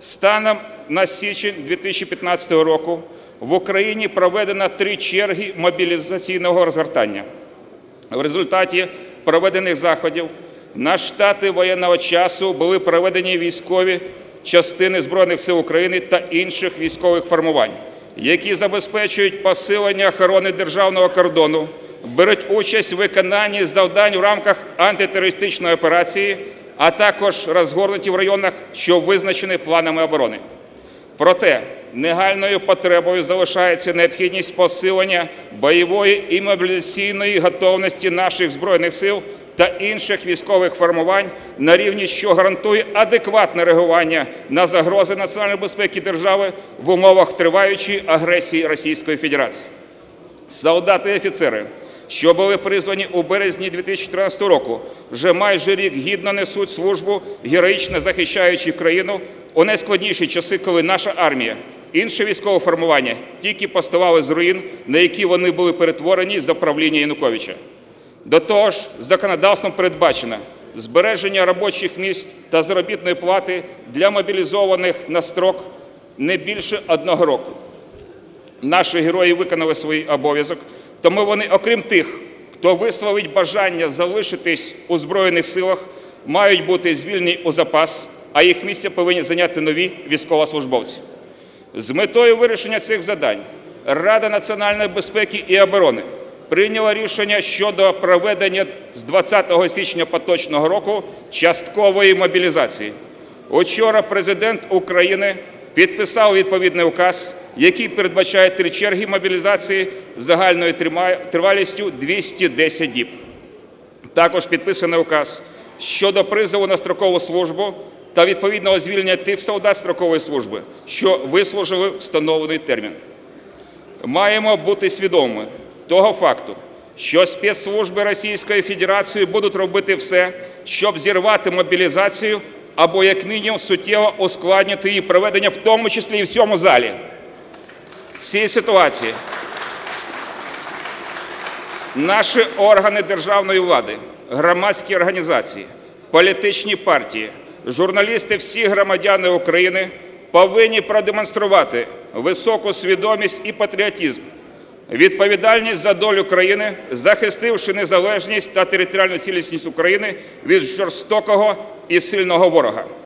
Станом на січень 2015 року в Україні проведено три черги мобілізаційного розгортання. В результаті проведених заходів на штати воєнного часу були проведені військові частини Збройних сил України та інших військових формувань, які забезпечують посилення охорони державного кордону, беруть участь у виконанні завдань в рамках антитерористичної операції, а також розгорнуті в районах, що визначені планами оборони. Проте негальною потребою залишається необхідність посилення бойової і мобілізаційної готовності наших збройних сил та інших військових формувань на рівні, що гарантує адекватне реагування на загрози національної безпеки держави в умовах триваючої агресії Російської Федерації. Солдати і офіцери, що були призвані у березні 2014 року, вже майже рік гідно несуть службу, героїчно захищаючи країну у найскладніші часи, коли наша армія, інше військове формування тільки поставали з руїн, на які вони були перетворені за правління Януковича. До того ж, законодавством передбачено збереження робочих місць та заробітної плати для мобілізованих на строк не більше одного року. Наші герої виконали свій обов'язок, тому вони, окрім тих, хто висловить бажання залишитись у Збройних силах, мають бути звільнені у запас, а їх місце повинні зайняти нові військовослужбовці. З метою вирішення цих завдань Рада національної безпеки і оборони прийняла рішення щодо проведення з 20 січня поточного року часткової мобілізації. Учора президент України підписав відповідний указ, який передбачає три черги мобілізації з загальною тривалістю 210 діб. Також підписаний указ щодо призову на строкову службу та відповідного звільнення тих солдат строкової служби, що вислужили встановлений термін. Маємо бути свідомими того факту, що спецслужби Російської Федерації будуть робити все, щоб зірвати мобілізацію або як мінімум суттєво ускладнити її проведення, в тому числі і в цьому залі. Цій ситуації наші органи державної влади, громадські організації, політичні партії, журналісти, всі громадяни України повинні продемонструвати високу свідомість і патріотизм, відповідальність за долю країни, захистивши незалежність та територіальну цілісність України від жорстокого і сильного ворога.